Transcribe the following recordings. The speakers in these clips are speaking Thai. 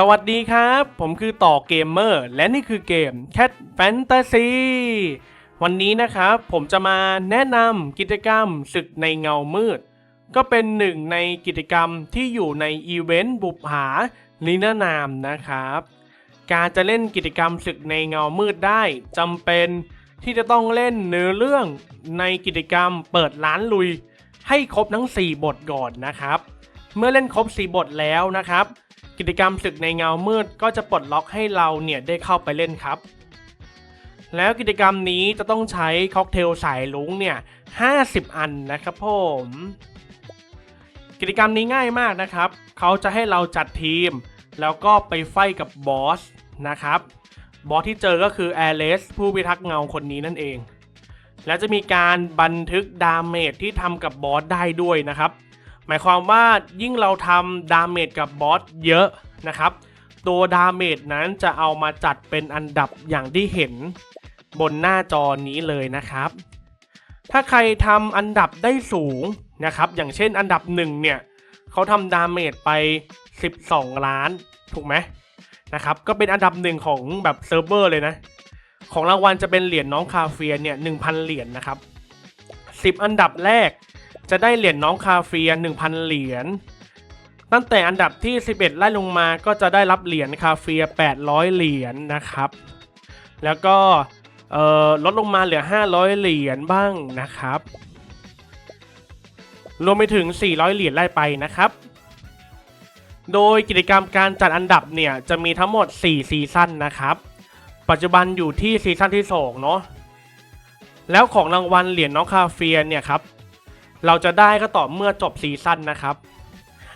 สวัสดีครับ ผมคือต่อเกมเมอร์และนี่คือเกม Cat Fantasy วันนี้นะครับผมจะมาแนะนำกิจกรรมศึกในเงามืด ก็เป็นหนึ่งในกิจกรรมที่อยู่ในอีเวนต์บุปผาลินานามนะครับ การจะเล่นกิจกรรมศึกในเงามืดได้จำเป็นที่จะต้องเล่นเนื้อเรื่องในกิจกรรมเปิดร้านลุย ให้ครบทั้ง 4 บทก่อนนะครับ เมื่อเล่นครบ 4 บทแล้วนะครับ กิจกรรมศึกในเงามืดก็จะปลดล็อกให้เราเนี่ยได้เข้าไปเล่นครับ แล้วกิจกรรมนี้จะต้องใช้ค็อกเทลสายลุงเนี่ย50 อันนะครับผมกิจกรรมนี้ง่ายมากนะครับ เขาจะให้เราจัดทีม แล้วก็ไปไฟกับบอสนะครับ บอสที่เจอก็คือแอเลสผู้พิทักษ์เงาคนนี้นั่นเอง แล้วจะมีการบันทึกดาเมจที่ทำกับบอสได้ด้วยนะครับ หมายความว่ายิ่งเราทำดาเมจกับบอสเยอะนะครับ ตัวดาเมจนั้นจะเอามาจัดเป็นอันดับอย่างที่เห็นบนหน้าจอนี้เลยนะครับ ถ้าใครทำอันดับได้สูงนะครับ อย่างเช่นอันดับหนึ่งเนี่ยเขาทำดาเมจไป 12 ล้าน ถูกไหมนะครับ ก็เป็นอันดับหนึ่งของแบบเซิร์ฟเวอร์เลยนะ ของรางวัลจะเป็นเหรียญน้องคาเฟียเนี่ย1,000เหรียญนะครับ 10 อันดับแรก จะได้เหรียญน้องคาเฟีย 1,000 เหรียญ ตั้งแต่อันดับที่ 11 ไล่ลงมาก็จะได้รับเหรียญคาเฟีย 800 เหรียญนะครับ แล้วก็ลดลงมาเหลือ 500 เหรียญบ้างนะครับ รวมไปถึง 400 เหรียญไล่ไปนะครับ โดยกิจกรรมการจัดอันดับเนี่ยจะมีทั้งหมด 4 ซีซั่นนะครับ ปัจจุบันอยู่ที่ซีซั่นที่ 2 เนาะแล้วของรางวัลเหรียญน้องคาเฟียเนี่ยครับ เราจะได้ก็ต่อเมื่อจบซีซั่นนะครับ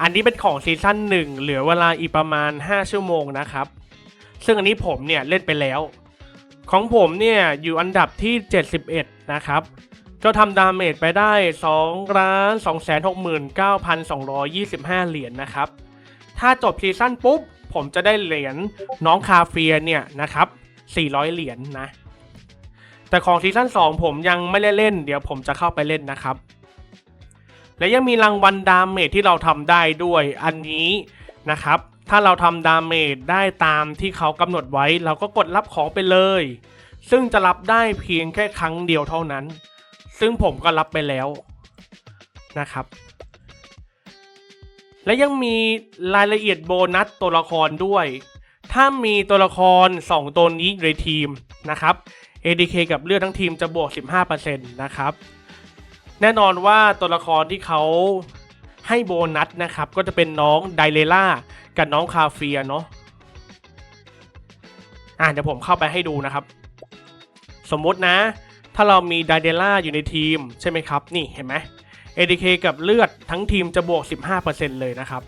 อันนี้เป็นของซีซั่น1เหลือเวลาอีกประมาณ 5 ชั่วโมงนะครับ ซึ่งอันนี้ผมเนี่ยเล่นไปแล้ว ของผมเนี่ยอยู่อันดับที่ 71 นะครับ ก็ทำดาเมจไปได้2ล้าน269,225 เหรียญนะครับ ถ้าจบซีซั่นปุ๊บ ผมจะได้เหรียญน้องคาเฟียเนี่ยนะครับ 400 เหรียญนะแต่ของซีซั่น2ผมยังไม่ได้เล่น เดี๋ยวผมจะเข้าไปเล่นนะครับ และยังมีรางวัลดาเมจที่เราทำได้ด้วยอันนี้นะครับ ถ้าเราทำดาเมจได้ตามที่เขากำหนดไว้ เราก็กดรับของไปเลย ซึ่งจะรับได้เพียงแค่ครั้งเดียวเท่านั้น ซึ่งผมก็รับไปแล้วนะครับ และยังมีรายละเอียดโบนัสตัวละครด้วย ถ้ามีตัวละคร 2 ตัวนี้ในทีมนะครับ ADK กับเลือดทั้งทีมจะบวก 15%นะครับ แน่นอนว่าตัวละครที่เขาให้โบนัสนะครับ ก็จะเป็นน้องไดเลล่ากับน้องคาเฟียเนาะอะเดี๋ยวผมเข้าไปให้ดูนะครับ สมมตินะ ถ้าเรามีไดเดล่าอยู่ในทีมใช่ไหมครับ นี่เห็นไหม ADK กับเลือดทั้งทีมจะบวก 15%เลยนะครับ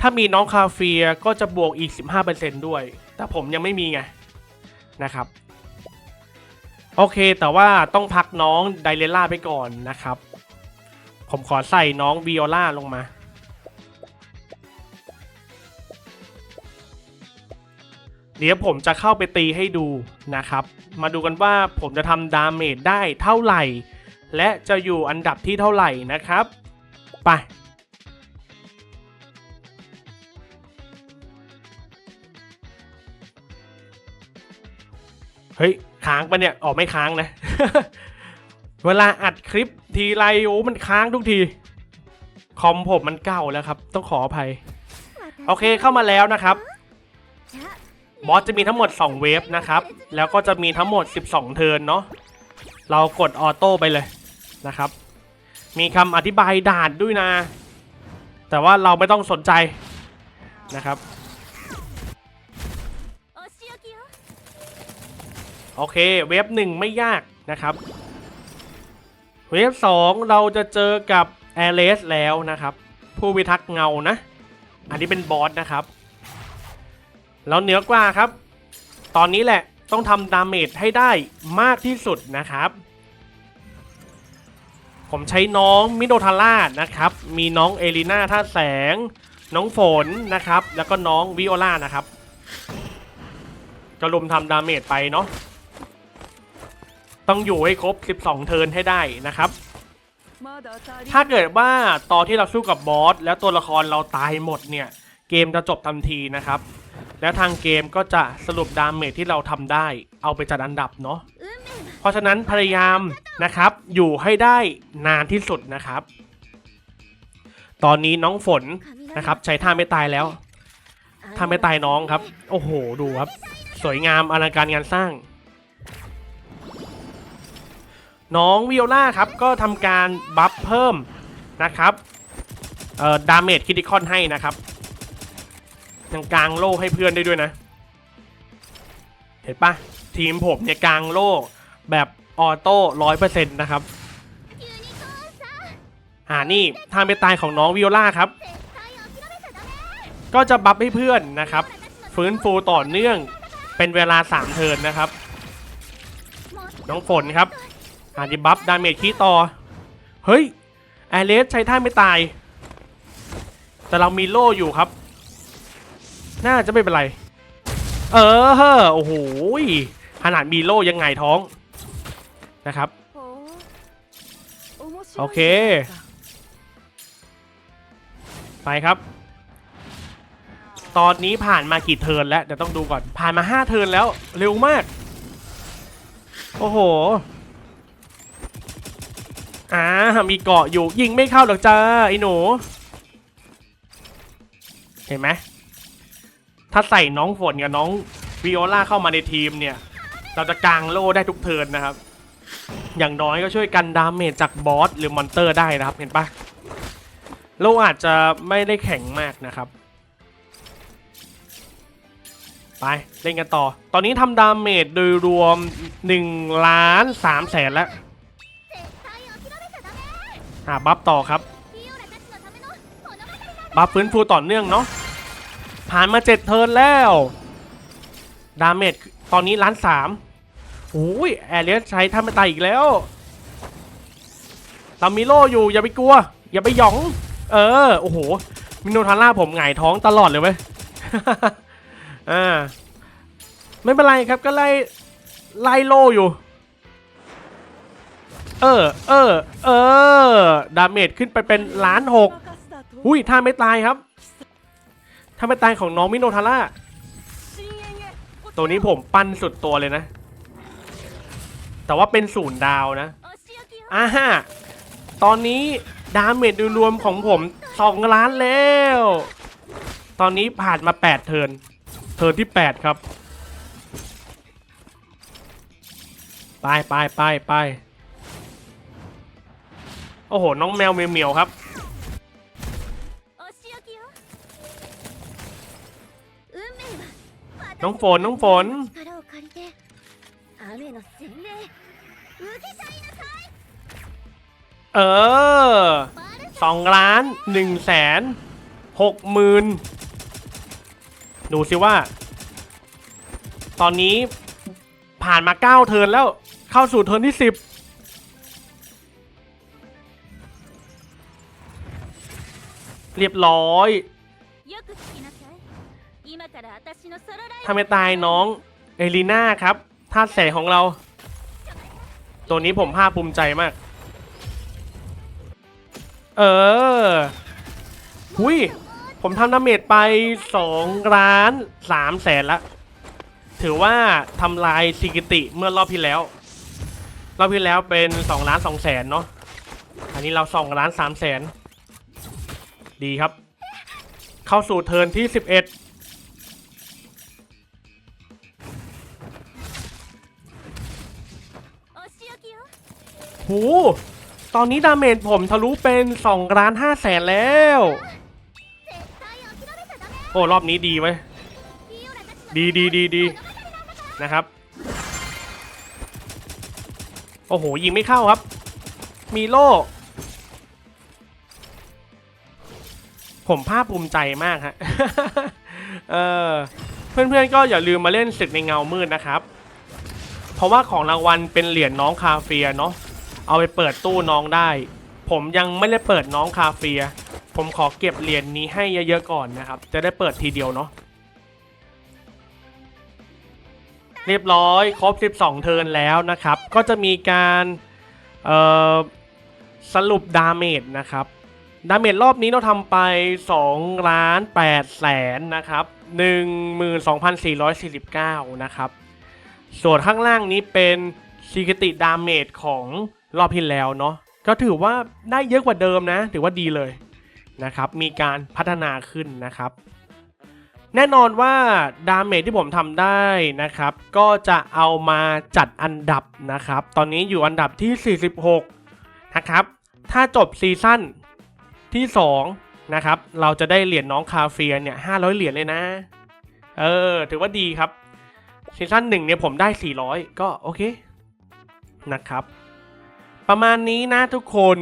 ถ้ามีน้องคาเฟียก็จะบวกอีก 15%ด้วย แต่ผมยังไม่มีไงนะครับ โอเค แต่ว่าต้องพักน้องไดเรล่าไปก่อนนะครับ ผมขอใส่น้องวิโอล่าลงมา เดี๋ยวผมจะเข้าไปตีให้ดูนะครับ มาดูกันว่าผมจะทำดาเมจได้เท่าไหร่ และจะอยู่อันดับที่เท่าไหร่นะครับ ไปเฮ้ย ค้างปะเนี่ยออกไม่ค้างนะ เวลาอัดคลิปทีไรโอ้มันค้างทุกทีคอมผมมันเก่าแล้วครับ ต้องขออภัย โอเคเข้ามาแล้วนะครับบอสจะมีทั้งหมด 2 เวฟนะครับ แล้วก็จะมีทั้งหมด 12 เทิร์นเนาะเรากดออโต้ไปเลยนะครับ มีคำอธิบายด่านด้วยนะ แต่ว่าเราไม่ต้องสนใจนะครับ โอเค เวฟหนึ่งไม่ยากนะครับ เวฟสองเราจะเจอกับแอเลสแล้วนะครับ ผู้พิทักษ์เงานะ อันนี้เป็นบอสนะครับแล้วเหนือกว่าครับ ตอนนี้แหละต้องทำดาเมจให้ได้มากที่สุดนะครับ ผมใช้น้องมิโดทาร่านะครับ มีน้องเอลิน่าท่าแสง น้องฝนนะครับ แล้วก็น้องวิโอลานะครับ ก็รุมทำดาเมจไปเนาะ ต้องอยู่ให้ครบ 12 เทิร์นให้ได้นะครับ ถ้าเกิดว่าตอนที่เราสู้กับบอสแล้วตัวละครเราตายหมดเนี่ย เกมจะจบทันทีนะครับ แล้วทางเกมก็จะสรุปดาเมจที่เราทำได้ เอาไปจัดอันดับเนาะเพราะฉะนั้นพยายามนะครับ อยู่ให้ได้นานที่สุดนะครับ ตอนนี้น้องฝนนะครับ ใช้ท่าไม่ตายแล้วท่าไม่ตายน้องครับ โอ้โหดูครับ สวยงามอลังการงานสร้าง น้องวิโอลาครับ ก็ทำการบัฟเพิ่มนะครับเอ่อดาเมจคิติคอนให้นะครับยังกลางโล่ให้เพื่อนได้ด้วยนะ เห็นปะทีมผมเนี่ยกลางโล่แบบออโต้ร้อยเปอร์เซ็นต์นะครับอ่านี่ทางไปตายของน้องวิโอลาครับ ก็จะบัฟให้เพื่อนนะครับ ฟื้นฟูต่อเนื่องเป็นเวลา 3 เทิร์นนะครับ น้องฝนครับ หาดิบัฟดาเมจขี้ต่อ เฮ้ย แอเลสใช้ท่าไม่ตาย แต่เรามีโล่อยู่ครับ น่าจะไม่เป็นไร เออเฮ้อโอ้โหขนาดมีโล่ยังไงท้องนะครับ โอเค ไปครับ ตอนนี้ผ่านมากี่เทินแล้วเดี๋ยวต้องดูก่อน ผ่านมา 5 เทินแล้ว เร็วมาก โอ้โห อ่ามีเกาะอยู่ยิงไม่เข้าหรอกจ้าไอ้หนูเห็นไหมถ้าใส่น้องฝนกับน้องวิโอลาเข้ามาในทีมเนี่ย เราจะกางโล่ได้ทุกเทินนะครับ อย่างน้อยก็ช่วยกันดามเมจจากบอสหรือมอนเตอร์ได้นะครับ เห็นปะโล่อาจจะไม่ได้แข็งมากนะครับ ไปเล่นกันต่อ ตอนนี้ทำดามเมจโดยรวม1ล้าน3แสนแล้ว อ่าบัฟต่อครับ บัฟฟื้นฟูต่อเนื่องเนาะ ผ่านมาเจ็ดเทิร์นแล้ว ดาเมจตอนนี้ล้านสามโอ้ยแอรเรียใช้ท่าไม่ตายอีกแล้วเรามีโลอยู่อย่าไปกลัว อย่าไปหยอง เออ โอ้โห มินโนทาร่าผมหงายท้องตลอดเลยเว้ยอ่า ไม่เป็นไรครับก็ไล่ไล่โลอยู่ เออ เออ เออ ดาเมจขึ้นไปเป็นล้านหกหุ้ยถ้าไม่ตายครับ ถ้าไม่ตายของน้องมิโนทาร่า ตัวนี้ผมปั้นสุดตัวเลยนะ แต่ว่าเป็นศูนย์ดาวนะอ่าฮะตอนนี้ดาเมจโดยรวมของผมสองล้านแล้ว ตอนนี้ผ่านมาแปดเทิร์น เทิร์นที่แปดครับ ไปไปไปไป โอ้โห น้องแมวเมียวครับ น้องฝน น้องฝน เออสองล้านหนึ่งแสนหกหมื่นดูสิว่า ตอนนี้ผ่านมาเก้าเทิร์นแล้วเข้าสู่เทิร์นที่สิบ เรียบร้อยถ้าไม่ตายน้องเอลิน่าครับธาตุแสของเรา ตัวนี้ผมภาคภูมิใจมาก เออหุยผมทำดาเมจไป2ล้าน3แสนละ ถือว่าทำลายสิกิติเมื่อรอบที่แล้ว รอบที่แล้วเป็น2ล้าน2แสนเนาะ อันนี้เรา2ล้าน3แสน ดีครับ เข้าสู่เทิร์นที่ 11 หู ตอนนี้ดาเมจผมทะลุเป็น2ล้าน5แสนแล้ว โอ้ รอบนี้ดีไว้ดีดีดีดีนะครับ โอ้โห ยิงไม่เข้าครับ มีโล่ ผมภาคภูมิใจมากฮะเออเพื่อนๆก็อย่าลืมมาเล่นศึกในเงามืดนะครับ เพราะว่าของรางวัลเป็นเหรียญน้องคาเฟียเนาะเอาไปเปิดตู้น้องได้ ผมยังไม่ได้เปิดน้องคาเฟีย ผมขอเก็บเหรียญนี้ให้เยอะๆก่อนนะครับ จะได้เปิดทีเดียวเนาะเรียบร้อยครบ 12 เทิร์นแล้วนะครับ ก็จะมีการสรุปดาเมจนะครับ ดาเมจรอบนี้เราทำไป2ล้าน8แสนนะครับ12,449 นะครับ ส่วนข้างล่างนี้เป็นซีกติดาเมจของรอบที่แล้วเนาะก็ถือว่าได้เยอะกว่าเดิมนะ ถือว่าดีเลยนะครับ มีการพัฒนาขึ้นนะครับ แน่นอนว่าดาเมจที่ผมทำได้นะครับ ก็จะเอามาจัดอันดับนะครับ ตอนนี้อยู่อันดับที่ 46 นะครับ ถ้าจบซีซั่น ที่2นะครับเราจะได้เหรียญน้องคาเฟียเนี่ย500เหรียญเลยนะ เออ ถือว่าดีครับซีซั่นหนึ่งเนี่ยผมได้ 400 ก็โอเคนะครับ ประมาณนี้นะทุกคน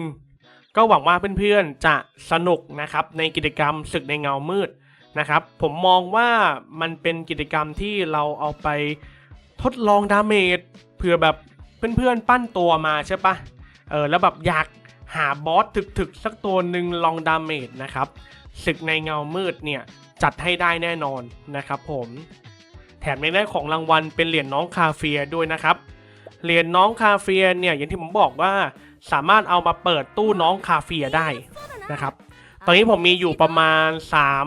ก็หวังว่าเพื่อนๆจะสนุกนะครับในกิจกรรมศึกในเงามืดนะครับ ผมมองว่ามันเป็นกิจกรรมที่เราเอาไปทดลองดาเมจเผื่อแบบเพื่อนๆปั้นตัวมาใช่ปะเออแล้วแบบอยาก หาบอสถึกๆ สักตัวหนึ่งลองดาเมจนะครับศึกในเงามืดเนี่ย จัดให้ได้แน่นอนนะครับผมแถมยังได้ของรางวัลเป็นเหรียญน้องคาเฟียด้วยนะครับ เหรียญน้องคาเฟียเนี่ยอย่างที่ผมบอกว่าสามารถเอามาเปิดตู้น้องคาเฟียได้นะครับ ตอนนี้ผมมีอยู่ประมาณ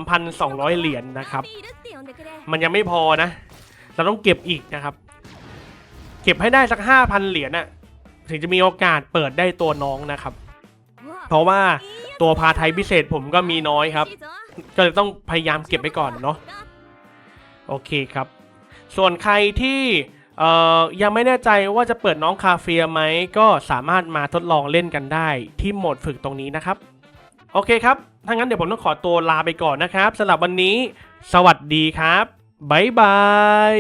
3,200 เหรียญนนะครับ มันยังไม่พอนะ เราต้องเก็บอีกนะครับ เก็บให้ได้สัก 5,000 เหรียญน่ะถึงจะมีโอกาสเปิดได้ตัวน้องนะครับ เพราะว่าตัวพาไทยพิเศษผมก็มีน้อยครับ ก็เลยต้องพยายามเก็บไว้ก่อนเนาะโอเคครับ ส่วนใครที่ยังไม่แน่ใจว่าจะเปิดน้องคาเฟียไหมก็สามารถมาทดลองเล่นกันได้ที่โหมดฝึกตรงนี้นะครับ โอเคครับถ้างั้นเดี๋ยวผมต้องขอตัวลาไปก่อนนะครับสำหรับวันนี้ สวัสดีครับบ๊ายบาย